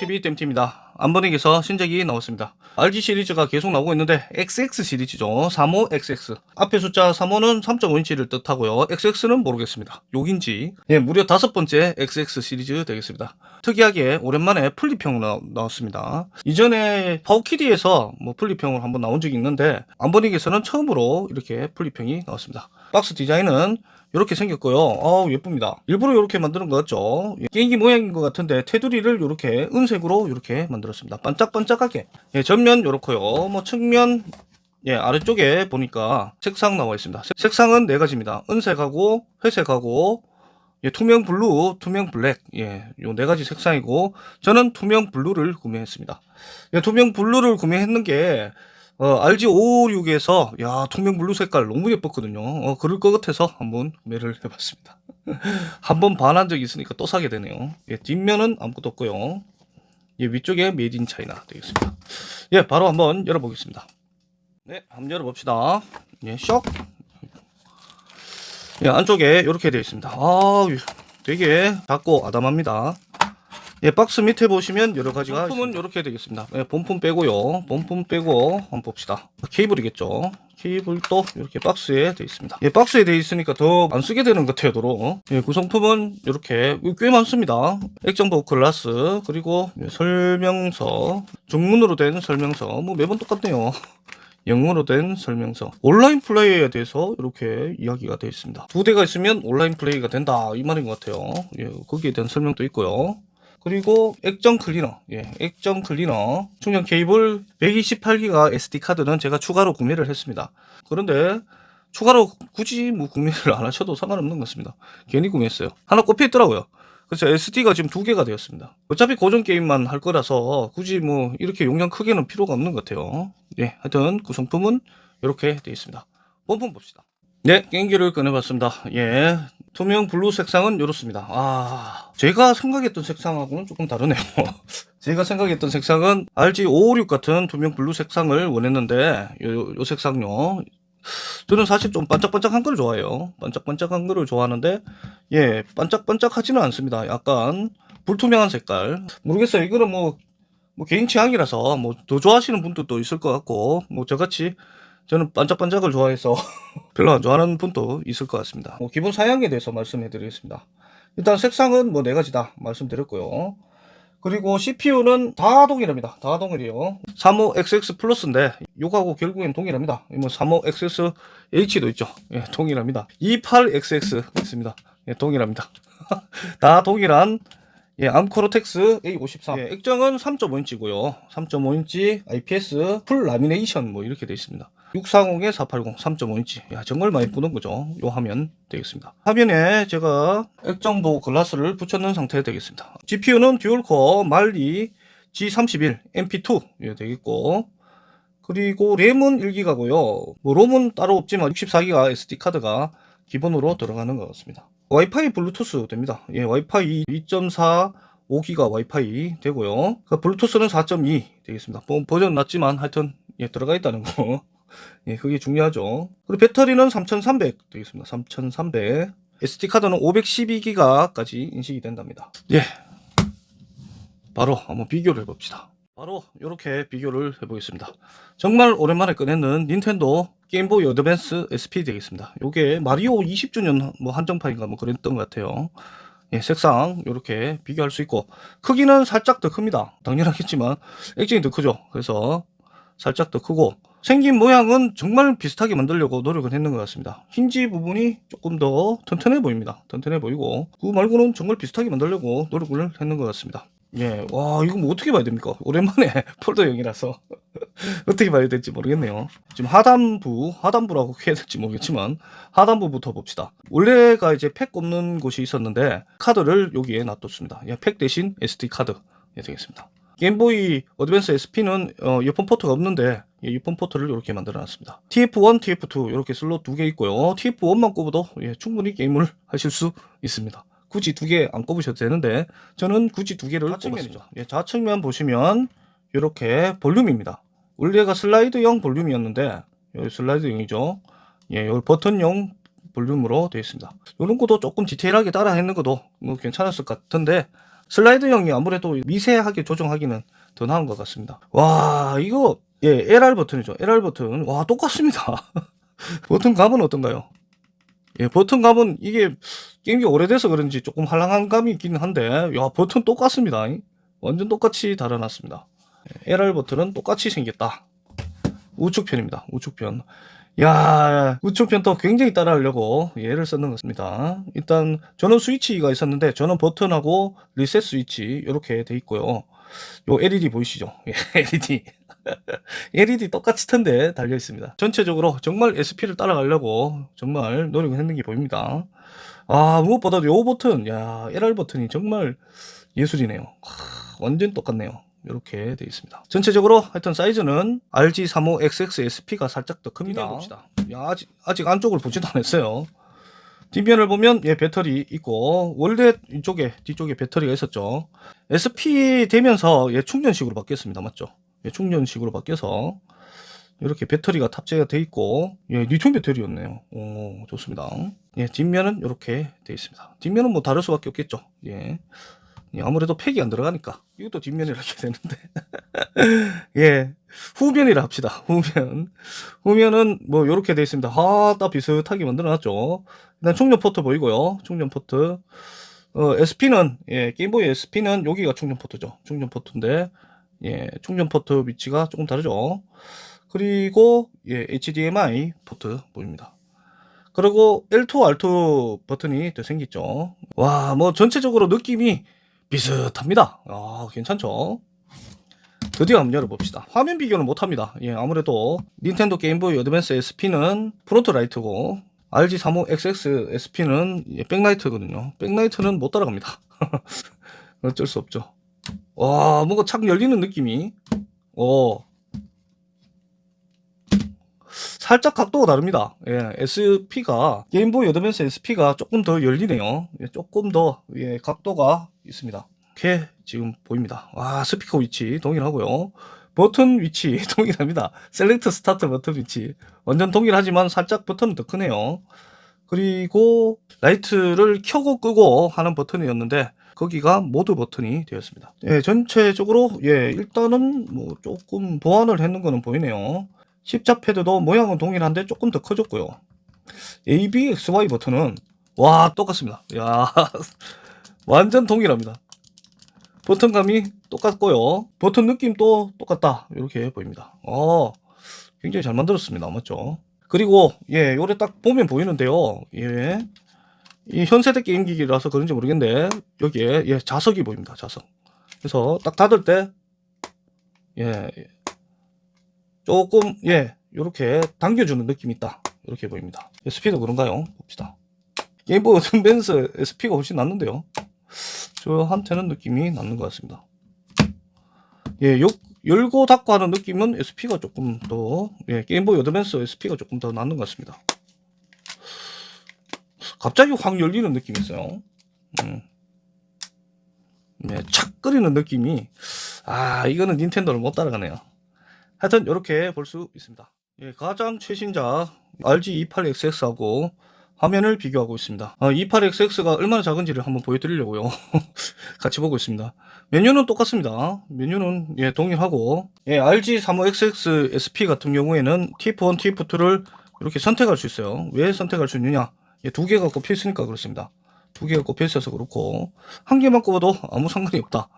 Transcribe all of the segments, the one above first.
땜빵TV 땜팀입니다. 안번익에서 신작이 나왔습니다. RG 시리즈가 계속 나오고 있는데 XX 시리즈죠. 35XX 앞에 숫자 35는 3.5인치를 뜻하고요. XX는 모르겠습니다. 욕인지. 예 무려 다섯 번째 XX 시리즈 되겠습니다. 특이하게 오랜만에 나, 나왔습니다. 이전에 파워키디에서 뭐 풀리평을 한번 나온 적이 있는데 안번익에서는 처음으로 이렇게 풀리평이 나왔습니다. 박스 디자인은 이렇게 생겼고요. 아우 예쁩니다. 일부러 이렇게 만드는 것 같죠? 예, 게임기 모양인 것 같은데 테두리를 이렇게 은색으로 이렇게 만들었습니다. 반짝반짝하게. 예, 전면 이렇고요. 뭐 측면 예, 아래쪽에 보니까 색상 나와 있습니다. 색- 색상은 네 가지입니다. 은색하고 회색하고 예, 투명 블루, 투명 블랙, 예, 요 네 가지 색상이고, 저는 투명 블루를 구매했습니다. 예, 투명 블루를 구매했는 게, 어, RG556에서, 야, 투명 블루 색깔 너무 예뻤거든요. 어, 그럴 것 같아서 한번 구매를 해봤습니다. 한번 반한 적이 있으니까 또 사게 되네요. 예, 뒷면은 아무것도 없고요. 예, 위쪽에 메이드 인 차이나 되겠습니다. 예, 바로 한번 열어보겠습니다. 네, 한번 열어봅시다. 예, 쇽. 예, 안쪽에 이렇게 되어 있습니다. 아, 되게 작고 아담합니다. 예, 박스 밑에 보시면 여러 가지가 본품은 이렇게 되겠습니다. 예, 본품 빼고요. 본품 빼고 한번 봅시다. 케이블이겠죠. 케이블도 이렇게 박스에 되어 있습니다. 예, 박스에 되어 있으니까 더 안 쓰게 되는 것 같아요, 도로. 예, 구성품은 이렇게 꽤 많습니다. 액정보 글라스, 그리고 예, 설명서, 중문으로 된 설명서, 뭐 매번 똑같네요. 영어로 된 설명서. 온라인 플레이에 대해서 이렇게 이야기가 되어 있습니다. 두 대가 있으면 온라인 플레이가 된다. 이 말인 것 같아요. 예, 거기에 대한 설명도 있고요. 그리고 액정 클리너, 예, 액정 클리너, 충전 케이블 128기가 SD 카드는 제가 추가로 구매를 했습니다. 그런데 추가로 굳이 뭐 구매를 안 하셔도 상관없는 것 같습니다. 괜히 구매했어요. 하나 꼽혀 있더라고요. 그래서 SD가 지금 두 개가 되었습니다. 어차피 고정 게임만 할 거라서 굳이 뭐 이렇게 용량 크게는 필요가 없는 것 같아요. 예, 하여튼 구성품은 이렇게 되어 있습니다. 본품 봅시다. 네, 게임기를 꺼내봤습니다. 예. 투명 블루 색상은 이렇습니다. 아, 제가 생각했던 색상하고는 조금 다르네요. 제가 생각했던 색상은 RG556 같은 투명 블루 색상을 원했는데, 요, 요 색상요. 저는 사실 좀 반짝반짝한 걸 좋아해요. 반짝반짝한 거를 좋아하는데, 예, 반짝반짝하지는 않습니다. 약간 불투명한 색깔. 모르겠어요. 이거는 뭐, 뭐 개인 취향이라서 뭐 더 좋아하시는 분들도 있을 것 같고, 뭐 저같이 저는 반짝반짝을 좋아해서 별로 안 좋아하는 분도 있을 것 같습니다. 뭐 기본 사양에 대해서 말씀해 드리겠습니다. 일단 색상은 뭐 네 가지다 말씀드렸고요. 그리고 CPU는 다 동일합니다. 다 동일이요. 35XX 플러스인데 요거하고 결국엔 동일합니다. 뭐 35XX H도 있죠. 예, 동일합니다. 28XX 있습니다. 예, 동일합니다. 다 동일한 예, 암코로텍스 A53. 예, 액정은 3.5인치고요. 3.5인치 IPS 풀 라미네이션 뭐 이렇게 되어 있습니다. 640에 480 3.5인치. 야, 정말 많이 뿌는 거죠. 요 화면 되겠습니다. 화면에 제가 액정도 글라스를 붙였는 상태 되겠습니다. GPU는 듀얼코어 말리 G31 MP2 예, 되겠고 그리고 램은 1기가고요. 뭐 롬은 따로 없지만 64기가 SD 카드가 기본으로 들어가는 것 같습니다. 와이파이 블루투스 됩니다. 예, 와이파이 2.4 5기가 와이파이 되고요. 그 블루투스는 4.2 되겠습니다. 뭐 버전 낮지만 하여튼 예, 들어가 있다는 거. 예, 그게 중요하죠. 그리고 배터리는 3300 되겠습니다. 3300. SD 카드는 512기가까지 인식이 된답니다. 예. 바로 한번 비교를 해봅시다. 바로 이렇게 비교를 해보겠습니다. 정말 오랜만에 꺼내는 닌텐도 게임보이 어드밴스 SP 되겠습니다. 요게 마리오 20주년 뭐 한정판인가 뭐 그랬던 것 같아요. 예, 색상 이렇게 비교할 수 있고 크기는 살짝 더 큽니다. 당연하겠지만 액정이 더 크죠. 그래서 살짝 더 크고 생긴 모양은 정말 비슷하게 만들려고 노력을 했는 것 같습니다. 힌지 부분이 조금 더 튼튼해 보입니다. 튼튼해 보이고 그 말고는 정말 비슷하게 만들려고 노력을 했는 것 같습니다. 예, 와 이거 뭐 어떻게 봐야 됩니까? 오랜만에 폴더용이라서 어떻게 봐야 될지 모르겠네요. 지금 하단부, 하단부라고 해야 될지 모르겠지만 하단부부터 봅시다. 원래가 이제 팩 꼽는 곳이 있었는데 카드를 여기에 놔뒀습니다. 예, 팩 대신 SD 카드 예, 되겠습니다. 게임보이 어드밴스 SP는 어, 이어폰 포트가 없는데 예, 이어폰 포트를 이렇게 만들어놨습니다. TF1, TF2 이렇게 슬롯 두 개 있고요. TF1만 꼽아도 예, 충분히 게임을 하실 수 있습니다. 굳이 두 개 안 꼽으셔도 되는데 저는 굳이 두 개를 꼽았습니다. 예, 좌측면 보시면 이렇게 볼륨입니다. 원래가 슬라이드형 볼륨이었는데 여기 슬라이드형이죠. 예, 여기 버튼형 볼륨으로 되어 있습니다. 이런 것도 조금 디테일하게 따라 했는 것도 뭐 괜찮았을 것 같은데 슬라이드형이 아무래도 미세하게 조정하기는 더 나은 것 같습니다. 와, 이거, 예, LR 버튼이죠. LR 버튼. 와, 똑같습니다. 버튼 감은 어떤가요? 예, 버튼 감은 이게 게임기 오래돼서 그런지 조금 할랑한 감이 있긴 한데, 야, 버튼 똑같습니다. 완전 똑같이 달아놨습니다. 예, LR 버튼은 똑같이 생겼다. 우측편입니다. 우측편. 야, 우측편 또 굉장히 따라하려고 얘를 썼는 것 같습니다. 일단 저는 스위치가 있었는데 저는 버튼하고 리셋 스위치 이렇게 돼 있고요. 요 LED 보이시죠? 예, LED. LED 똑같이 턴데 달려 있습니다. 전체적으로 정말 SP를 따라가려고 정말 노력을 했는 게 보입니다. 아, 무엇보다도 요 버튼, 야, LR 버튼이 정말 예술이네요. 하, 완전 똑같네요. 이렇게 되어 있습니다. 전체적으로 하여튼 사이즈는 RG35XXSP가 살짝 더 큽니다. 봅시다. 야, 아직, 아직 안쪽을 보지도 않았어요. 뒷면을 보면 예, 배터리 있고 원래 이쪽에 뒤쪽에 배터리가 있었죠. SP 되면서 예, 충전식으로 바뀌었습니다. 맞죠? 예, 충전식으로 바뀌어서 이렇게 배터리가 탑재가 돼 있고 예, 리튬 배터리였네요. 오, 좋습니다. 예, 뒷면은 이렇게 돼 있습니다. 뒷면은 뭐 다를 수밖에 없겠죠. 예. 예, 아무래도 팩이 안 들어가니까. 이것도 뒷면이 이렇게 되는데. 예 후면이라 합시다. 후면. 후면은 뭐 이렇게 돼 있습니다. 하다 비슷하게 만들어놨죠. 일단 충전 포트 보이고요. 충전 포트. 어, SP는 예 게임보이 SP는 여기가 충전 포트죠. 충전 포트인데 예 충전 포트 위치가 조금 다르죠. 그리고 예 HDMI 포트 보입니다. 그리고 L2, R2 버튼이 더 생겼죠. 와 뭐 전체적으로 느낌이 비슷합니다. 아, 괜찮죠? 드디어 한번 열어봅시다. 화면 비교는 못합니다. 예, 아무래도 닌텐도 게임보이 어드밴스 SP는 프론트 라이트고 RG35XX SP는 예, 백라이트거든요. 백라이트는 못 따라갑니다. 어쩔 수 없죠. 와, 뭔가 착 열리는 느낌이. 오. 살짝 각도가 다릅니다. 예, SP가 게임보이 어드밴스 SP가 조금 더 열리네요. 예, 조금 더 예, 각도가 있습니다. 이렇게 지금 보입니다. 와 스피커 위치 동일하고요. 버튼 위치 동일합니다. 셀렉트 스타트 버튼 위치 완전 동일하지만 살짝 버튼은 더 크네요. 그리고 라이트를 켜고 끄고 하는 버튼이었는데 거기가 모드 버튼이 되었습니다. 예, 전체적으로 예, 일단은 뭐 조금 보완을 했는 거는 보이네요. 십자 패드도 모양은 동일한데 조금 더 커졌고요. ABXY 버튼은 와 똑같습니다. 야 완전 동일합니다. 버튼감이 똑같고요. 버튼 느낌도 똑같다. 이렇게 보입니다. 어, 굉장히 잘 만들었습니다. 맞죠? 그리고 예, 요래 딱 보면 보이는데요. 예. 이 현세대 게임기기라서 그런지 모르겠는데 여기에 예, 자석이 보입니다. 자석. 그래서 딱 닫을 때 예. 조금 예, 요렇게 당겨 주는 느낌이 있다. 이렇게 보입니다. 스피드 그런가요? 봅시다. 게임보이 어드밴스 SP가 훨씬 낫는데요. 저한테는 느낌이 나는 것 같습니다. 예, 요, 열고 닫고 하는 느낌은 SP가 조금 더, 예, 게임보이 어드밴스 SP가 조금 더 낫는 것 같습니다. 갑자기 확 열리는 느낌이 있어요. 음. 네, 착 끓이는 느낌이, 아, 이거는 닌텐도를 못 따라가네요. 하여튼, 이렇게 볼 수 있습니다. 예, 가장 최신작 RG28XX하고 화면을 비교하고 있습니다. 아, 28XX가 얼마나 작은지를 한번 보여드리려고요. 같이 보고 있습니다. 메뉴는 똑같습니다. 메뉴는 예, 동일하고 예, RG35XX SP 같은 경우에는 TF1, TF2를 이렇게 선택할 수 있어요. 왜 선택할 수 있느냐? 예, 두 개가 꼽혀 있으니까 그렇습니다. 두 개가 꼽혀 있어서 그렇고 한 개만 꼽아도 아무 상관이 없다.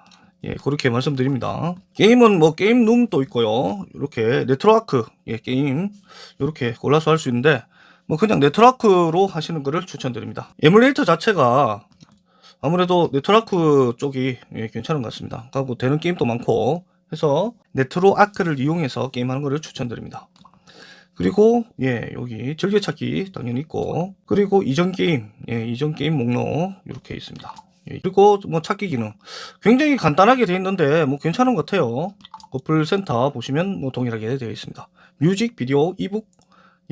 예, 그렇게 말씀드립니다. 게임은 뭐 게임 룸도 있고요. 이렇게 네트워크 예, 게임 이렇게 골라서 할 수 있는데 뭐 그냥 네트워크로 하시는 것을 추천드립니다. 에뮬레이터 자체가 아무래도 네트워크 쪽이 예, 괜찮은 것 같습니다. 하고 되는 게임도 많고 해서 네트워크를 이용해서 게임하는 것을 추천드립니다. 그리고 예 여기 즐겨찾기 당연히 있고 그리고 이전 게임 예 이전 게임 목록 이렇게 있습니다. 예, 그리고 뭐 찾기 기능 굉장히 간단하게 되어 있는데 뭐 괜찮은 것 같아요. 어플 센터 보시면 뭐 동일하게 되어 있습니다. 뮤직, 비디오, 이북,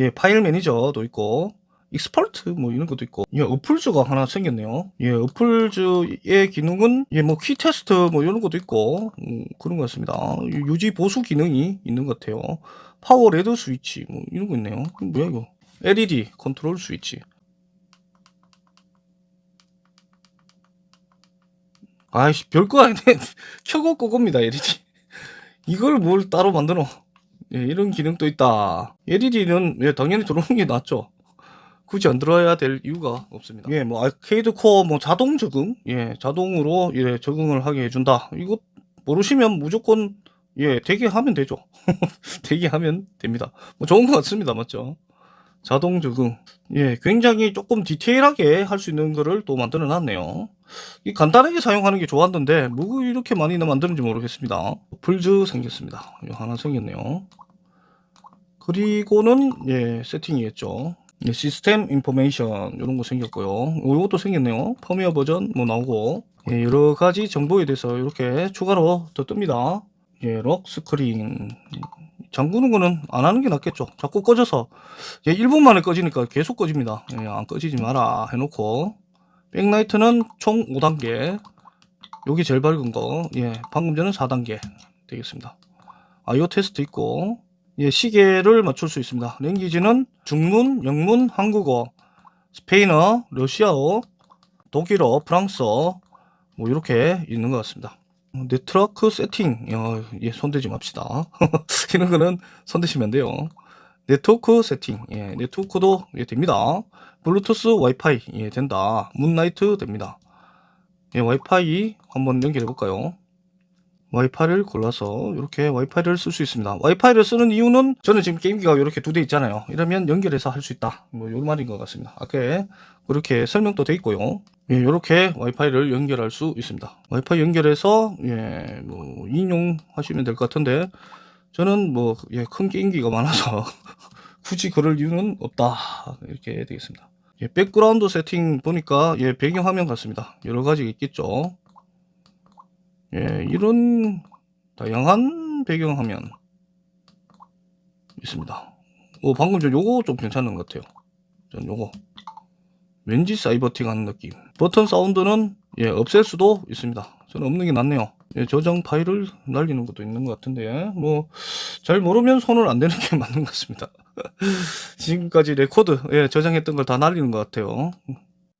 예 파일 매니저도 있고 익스퍼트 뭐 이런 것도 있고 예 어플즈가 하나 생겼네요. 예 어플즈의 기능은 예뭐 키 테스트 뭐 이런 것도 있고 음, 그런 것 같습니다. 유지 보수 기능이 있는 것 같아요. 파워 레드 스위치 뭐 이런 거 있네요. 뭐야 이거? LED 컨트롤 스위치. 아이씨 별거 아닌데 켜고 끄고입니다 LED 이걸 뭘 따로 만들어 예, 이런 기능도 있다. LED는 예, 당연히 들어오는 게 낫죠. 굳이 안 들어야 될 이유가 없습니다. 예, 뭐 아케이드 코어 뭐 자동 적응? 예, 자동으로 예, 적응을 하게 해준다. 이거 모르시면 무조건 예, 대기하면 되죠. 대기하면 됩니다. 뭐 좋은 것 같습니다. 맞죠? 자동 적응. 예, 굉장히 조금 디테일하게 할 수 있는 거를 또 만들어 놨네요. 이 간단하게 사용하는 게 좋았는데 뭐 이렇게 많이 만드는지 모르겠습니다. 풀즈 생겼습니다. 하나 생겼네요. 그리고는 예, 세팅이겠죠. 예, 시스템 인포메이션 이런 거 생겼고요. 이것도 생겼네요. 펌웨어 버전 뭐 나오고 예, 여러 가지 정보에 대해서 이렇게 추가로 더 뜹니다. 예, 럭 스크린 잠그는 거는 안 하는 게 낫겠죠. 자꾸 꺼져서 예, 1분 만에 꺼지니까 계속 꺼집니다. 예, 안 꺼지지 마라 해놓고 백라이트는 총 5단계 여기 제일 밝은 거 예, 방금 전은 4단계 되겠습니다. 아이오 테스트 있고 예, 시계를 맞출 수 있습니다. 랭귀지는 중문, 영문, 한국어, 스페인어, 러시아어, 독일어, 프랑스어 뭐 이렇게 있는 것 같습니다. 네트워크 세팅 어, 예, 손대지 맙시다. 이런 거는 손대시면 안 돼요. 네트워크 세팅 예, 네트워크도 예, 됩니다. 블루투스 와이파이 예, 된다. 문라이트 됩니다. 예, 와이파이 한번 연결해 볼까요? 와이파이를 골라서 이렇게 와이파이를 쓸 수 있습니다. 와이파이를 쓰는 이유는 저는 지금 게임기가 이렇게 두 대 있잖아요. 이러면 연결해서 할 수 있다. 뭐 요 말인 것 같습니다. 아까 그렇게 설명도 돼 있고요. 예, 이렇게 와이파이를 연결할 수 있습니다. 와이파이 연결해서 예, 뭐 인용하시면 될 것 같은데 저는 뭐 예, 큰 게임기가 많아서 굳이 그럴 이유는 없다. 이렇게 되겠습니다. 예, 백그라운드 세팅 보니까 예, 배경화면 같습니다. 여러 가지 있겠죠. 예, 이런 다양한 배경화면 있습니다. 오, 방금 전 요거 좀 괜찮은 것 같아요. 전 요거. 왠지 사이버틱 하는 느낌. 버튼 사운드는 예, 없앨 수도 있습니다. 저는 없는 게 낫네요. 예, 저장 파일을 날리는 것도 있는 것 같은데, 뭐, 잘 모르면 손을 안 대는 게 맞는 것 같습니다. 지금까지 레코드, 예, 저장했던 걸 다 날리는 것 같아요.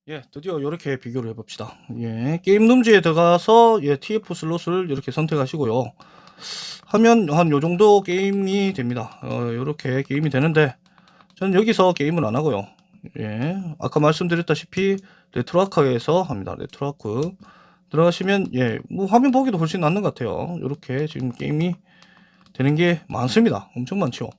예, 드디어 이렇게 비교를 해봅시다. 예, 게임 룸즈에 들어가서 예, TF 슬롯을 이렇게 선택하시고요. 하면 한 요 정도 게임이 됩니다. 어, 이렇게 게임이 되는데, 저는 여기서 게임을 안 하고요. 예, 아까 말씀드렸다시피 레트로아크에서 합니다. 레트로아크 들어가시면 예, 뭐 화면 보기도 훨씬 낫는 것 같아요. 이렇게 지금 게임이 되는 게 많습니다. 엄청 많죠.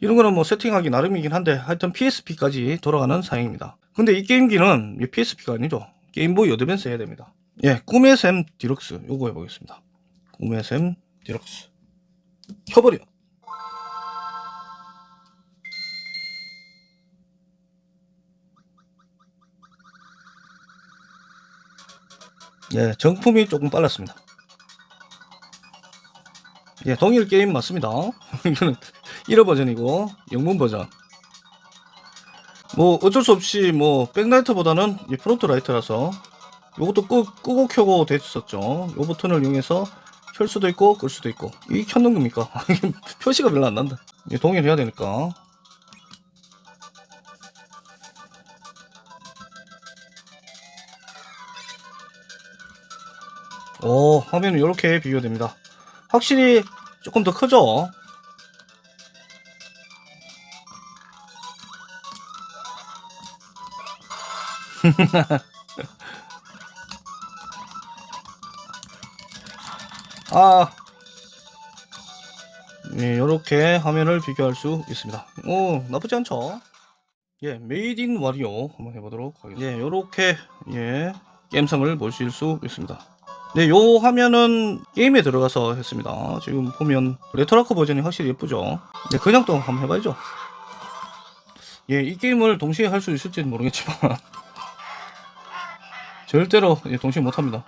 이런 거는 뭐 세팅하기 나름이긴 한데 하여튼 PSP까지 돌아가는 사양입니다. 근데 이 게임기는 PSP가 아니죠. 게임보이 어드밴스 해야 됩니다. 예, 꿈의 샘 디럭스 요거 해보겠습니다. 꿈의 샘 디럭스 켜버려. 예, 정품이 조금 빨랐습니다. 예, 동일 게임 맞습니다. 이거는 1호 버전이고 영문 버전. 뭐 어쩔 수 없이 뭐 백라이트보다는 이 프론트 라이트라서 이것도 끄, 끄고 켜고 됐었죠. 요 버튼을 이용해서 켤 수도 있고 끌 수도 있고 이 켰는 겁니까? 표시가 별로 안 난다. 예, 동일해야 되니까. 오, 화면은 이렇게 비교됩니다. 확실히 조금 더 크죠? 아, 네, 이렇게 화면을 비교할 수 있습니다. 오, 나쁘지 않죠? 예, 메이드 인 와리오 한번 해보도록 하겠습니다. 예, 이렇게 예 게임성을 보실 수 있습니다. 네, 요 화면은 게임에 들어가서 했습니다. 지금 보면 레토라크 버전이 확실히 예쁘죠. 네, 그냥 또 한번 해봐야죠. 예, 이 게임을 동시에 할 수 있을지는 모르겠지만 절대로 예, 동시에 못합니다.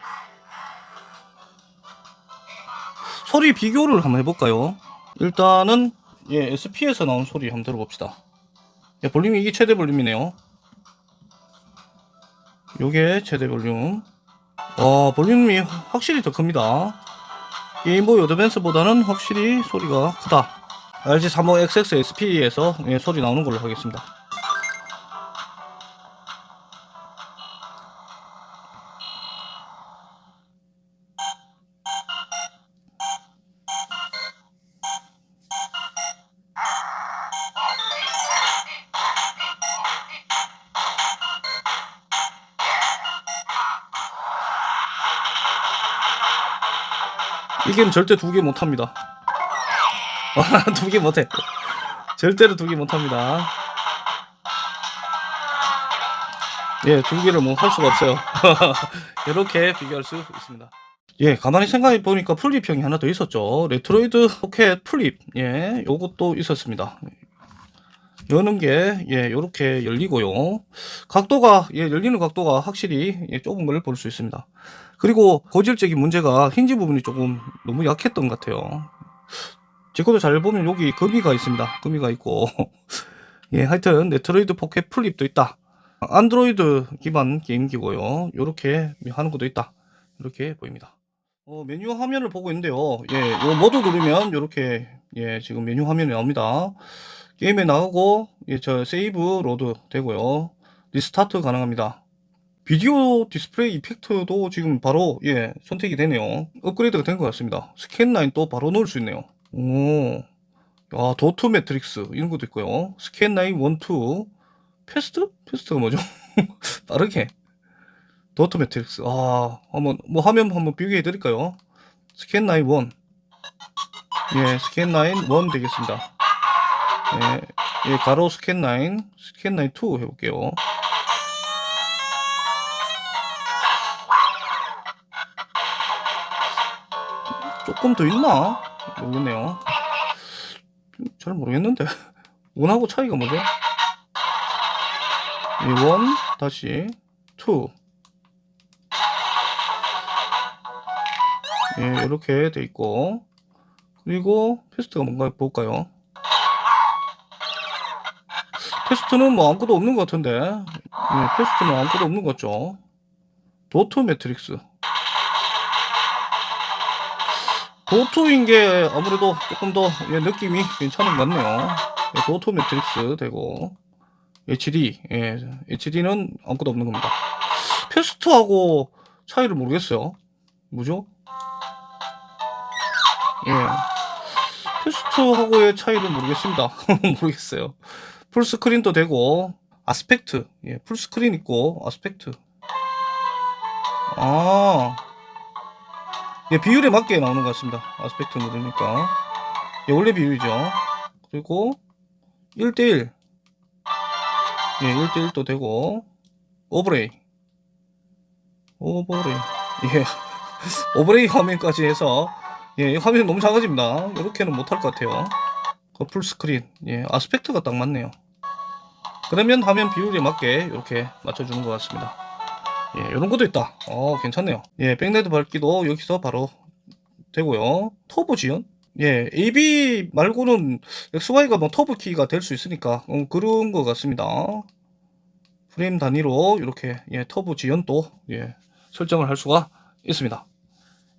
소리 비교를 한번 해볼까요? 일단은 예, SP에서 나온 소리 한번 들어봅시다. 예, 볼륨이 이게 최대 볼륨이네요. 요게 최대 볼륨. 어, 볼륨이 확실히 더 큽니다. 게임보이 어드밴스보다는 확실히 소리가 크다. RG35XX SP에서 예, 소리 나오는 걸로 하겠습니다. 이 게임 절대 두 개 못합니다. 두 개 못해. 절대로 두 개 못합니다. 예, 두 개를 뭐 할 수가 없어요. 이렇게 비교할 수 있습니다. 예, 가만히 생각해 보니까 플립형이 하나 더 있었죠. 레트로이드 포켓 플립. 예, 요것도 있었습니다. 여는 게, 예, 요렇게 열리고요. 각도가, 예, 열리는 각도가 확실히 예, 걸볼수 있습니다. 그리고 고질적인 문제가 힌지 부분이 조금 너무 약했던 것 같아요. 제 것도 잘 보면 여기 금이가 있습니다. 금이가 있고. 예, 하여튼 네트로이드 포켓 플립도 있다. 안드로이드 기반 게임기고요. 요렇게 하는 것도 있다. 이렇게 보입니다. 어, 메뉴 화면을 보고 있는데요. 예, 요 모두 누르면 요렇게 예, 지금 메뉴 화면이 나옵니다. 게임에 나가고 예, 저 세이브 로드 되고요. 리스타트 가능합니다. 비디오 디스플레이 이펙트도 지금 바로 예, 선택이 되네요. 업그레이드가 된 것 같습니다. 스캔 라인 또 바로 넣을 수 있네요. 오. 야, 도트 매트릭스 이런 것도 있고요. 스캔 라인 1, 2 패스트? 패스트가 뭐죠? 빠르게. 도트 매트릭스. 아, 한번, 뭐 화면 한번 비교해 드릴까요? 스캔 라인 1. 예, 스캔 라인 1 되겠습니다. 예, 예, 가로 스캔 라인, 스캔 라인 2 해볼게요. 조금 더 있나? 모르겠네요. 잘 모르겠는데. 원하고 차이가 뭐죠? 이 원, 다시, 투. 예, 이렇게 돼 있고. 그리고 패스트가 뭔가 볼까요? 패스트는 뭐 아무것도 없는 것 같은데. 예, 패스트는 아무것도 없는 것 같죠? 도트 매트릭스. 도트인 게 아무래도 조금 더 예, 느낌이 괜찮은 것 같네요. 예, 도트 매트릭스 되고. HD, 예, HD는 아무것도 없는 겁니다. 패스트하고 차이를 모르겠어요. 뭐죠? 예. 패스트하고의 차이를 모르겠습니다. 모르겠어요. 풀스크린도 되고, 아스펙트, 예, 풀스크린 있고, 아스펙트. 아, 예, 비율에 맞게 나오는 것 같습니다. 아스펙트 누르니까. 예, 원래 비율이죠. 그리고 1대1. 예, 1대1도 되고, 오버레이. 오버레이. 예. 오버레이 화면까지 해서, 예, 이 화면이 너무 작아집니다. 이렇게는 못할 것 같아요. 그 풀스크린. 예, 아스펙트가 딱 맞네요. 그러면 화면 비율에 맞게 이렇게 맞춰주는 것 같습니다. 예, 이런 것도 있다. 어, 괜찮네요. 예, 백레드 밝기도 여기서 바로 되고요. 터보 지연? 예, AB 말고는 XY가 뭐 터보 키가 될 수 있으니까 어, 그런 것 같습니다. 프레임 단위로 이렇게 예, 터보 지연도 예, 설정을 할 수가 있습니다.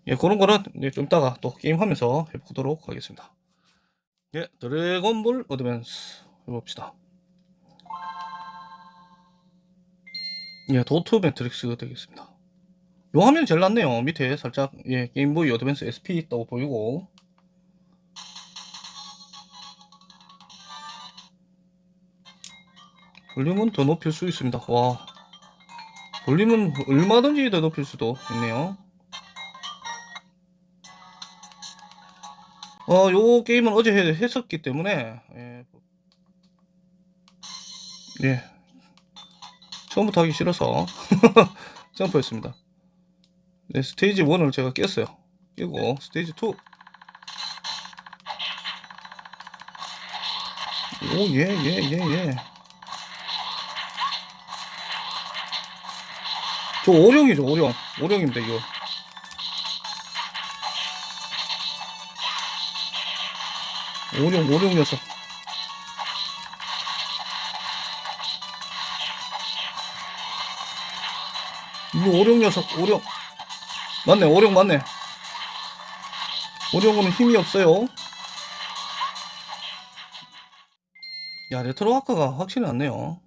예, 그런 거는 이제 좀 이따가 또 게임하면서 해보도록 하겠습니다. 예, 드래곤볼 어드밴스 해봅시다. 예, 도트 매트릭스 되겠습니다. 요 화면이 제일 낫네요. 밑에 살짝 예, 게임보이 어드밴스 SP 있다고 보이고 볼륨은 더 높일 수 있습니다. 와 볼륨은 얼마든지 더 높일 수도 있네요. 어, 요 게임은 어제 해- 했었기 때문에 예, 예. 처음부터 하기 싫어서 점프했습니다. 네, 스테이지 1을 제가 깼어요. 깨고 스테이지 2. 오, 예, 예, 예, 예. 저 오령이죠, 오령. 오령입니다, 이거. 오령 녀석. 오령 녀석, 오령. 맞네, 오령 맞네. 오령은 힘이 없어요. 야, 레트로 와크가 확실히 낫네요.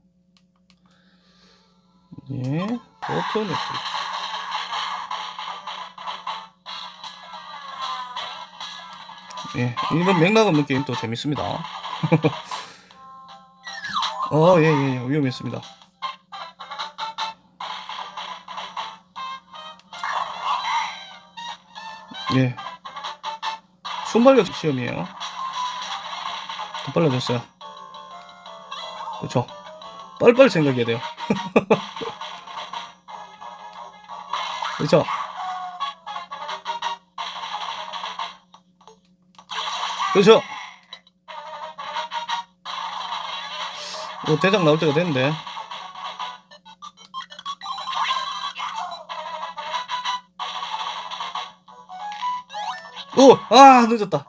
예, 버터 넷플릭스. 예, 이런 맥락 없는 게임 또 재밌습니다. 어, 예, 예, 예, 위험했습니다. 예. 순발력 시험이에요. 더 빨라졌어요. 그렇죠. 빨리빨리 생각해야 돼요. 그렇죠. 그렇죠. 뭐 대장 나올 때가 됐는데. 오! 아, 늦었다.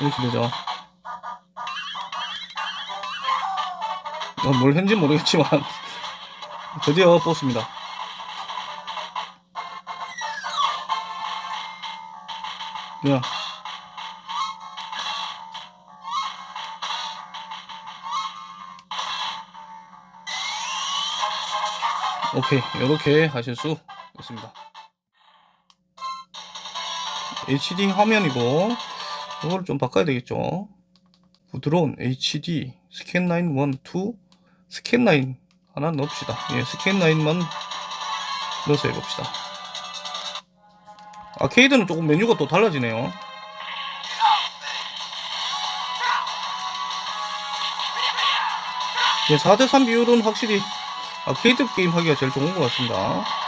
이렇게 되죠. 어, 뭘 했는지 모르겠지만, 드디어 뽑습니다. 그냥, 오케이. 이렇게 하실 수 있습니다. HD 화면이고 이걸 좀 바꿔야 되겠죠. 부드러운 HD 스캔 라인 1, 2 스캔 라인 하나 넣읍시다. 예, 스캔 라인만 넣어서 해봅시다. 아케이드는 조금 메뉴가 또 달라지네요. 예, 4대3 비율은 확실히 아케이드 게임 하기가 제일 좋은 것 같습니다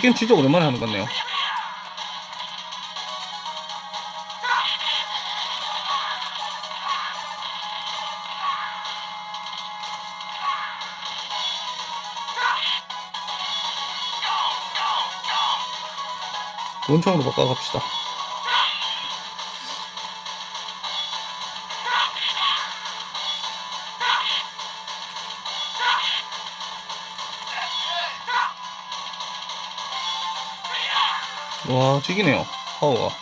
게임 진짜 오랜만에 하는 것 같네요. 원창으로 바꿔갑시다. 와, 죽이네요. 파워가.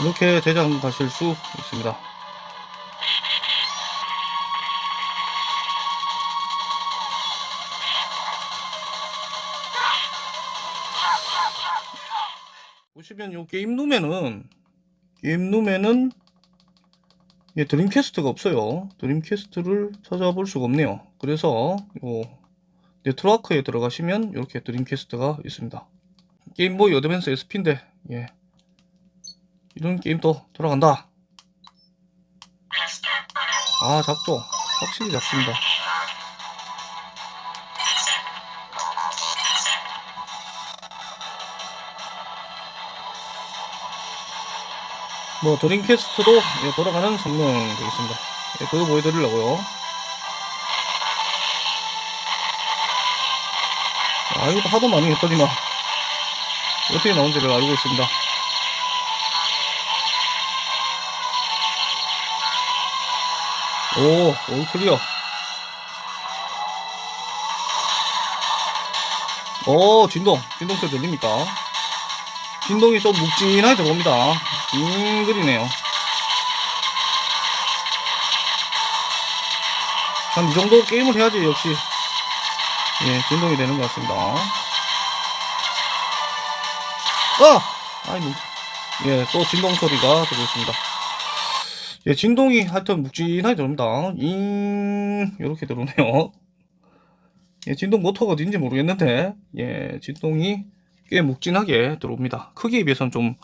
이렇게 대장 가실 수 있습니다. 보시면 요 게임 룸에는 게임 룸에는 예, 드림캐스트가 없어요. 드림캐스트를 찾아볼 수가 없네요. 그래서 요 네트워크에 들어가시면 이렇게 드림캐스트가 있습니다. 게임 보이 어드밴스 SP인데 예. 이런 게임도 돌아간다. 아 작죠. 확실히 작습니다. 뭐 드림캐스트도 예, 돌아가는 성능 되겠습니다. 예, 그거 보여드리려고요. 아 이것도 하도 많이 했더니만 어떻게 나온지를 알고 있습니다. 오, 올 클리어. 오, 진동. 진동 소리 들립니까? 진동이 좀 묵진하게 들어옵니다. 징그리네요. 한이 정도 게임을 해야지 역시 예, 진동이 되는 것 같습니다. 아! 아이, 뭐. 예, 또 진동 소리가 들고 있습니다. 예, 진동이 하여튼 묵진하게 들어옵니다. 잉, 이렇게 들어오네요. 예, 진동 모터가 어딘지 모르겠는데, 예, 진동이 꽤 묵진하게 들어옵니다. 크기에 비해서는 좀,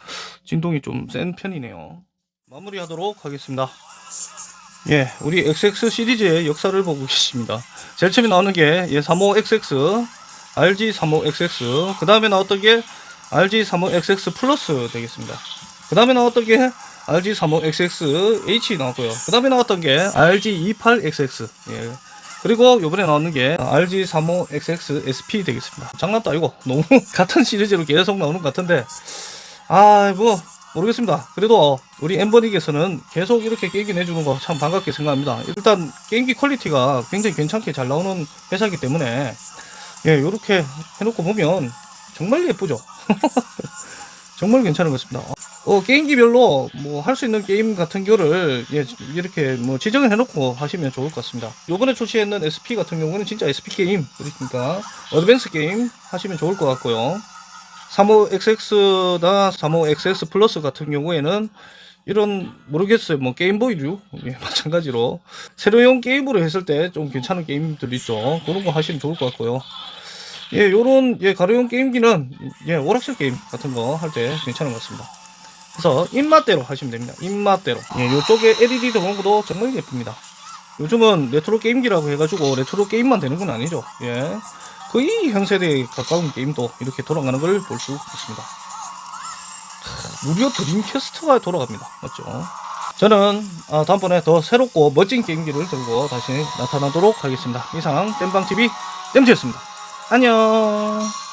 진동이 좀 센 편이네요. 마무리 하도록 하겠습니다. 예, 우리 XX 시리즈의 역사를 보고 계십니다. 제일 처음에 나오는 게, 예, 35XX, RG35XX, 그 다음에 나왔던 게, RG35XX 플러스 되겠습니다. 그 다음에 나왔던 게 RG35XX H 나왔고요. 그 다음에 나왔던 게 RG28XX. 예. 그리고 요번에 나오는 게 RG35XX SP 되겠습니다. 장난도 아니고 너무 같은 시리즈로 계속 나오는 것 같은데 아 뭐 모르겠습니다. 그래도 우리 엠버닉에서는 계속 이렇게 게임기 내주는 거 참 반갑게 생각합니다. 일단 게임기 퀄리티가 굉장히 괜찮게 잘 나오는 회사이기 때문에 예, 요렇게 해놓고 보면 정말 예쁘죠. 정말 괜찮은 것 같습니다. 어, 게임기별로 뭐 할 수 있는 게임 같은 경우를 예, 이렇게 뭐 지정을 해놓고 하시면 좋을 것 같습니다. 요번에 출시했는 SP 같은 경우는 진짜 SP 게임, 그러니까 어드밴스 게임 하시면 좋을 것 같고요. 35XX나 35XS 플러스 같은 경우에는 이런 모르겠어요. 뭐 게임보이류 예, 마찬가지로 새로용 게임으로 했을 때 좀 괜찮은 게임들 있죠. 그런 거 하시면 좋을 것 같고요. 예, 요런 예, 가로용 게임기는 예, 오락실 게임 같은 거 할 때 괜찮은 것 같습니다. 그래서 입맛대로 하시면 됩니다. 입맛대로. 예, 요쪽에 LED 것도 정말 예쁩니다. 요즘은 레트로 게임기라고 해가지고 레트로 게임만 되는 건 아니죠. 예. 거의 현 세대에 가까운 게임도 이렇게 돌아가는 걸 볼 수 있습니다. 하, 무려 드림캐스트가 돌아갑니다. 맞죠? 저는 아, 다음번에 더 새롭고 멋진 게임기를 들고 다시 나타나도록 하겠습니다. 이상 땜방TV 땜지였습니다. 안녕.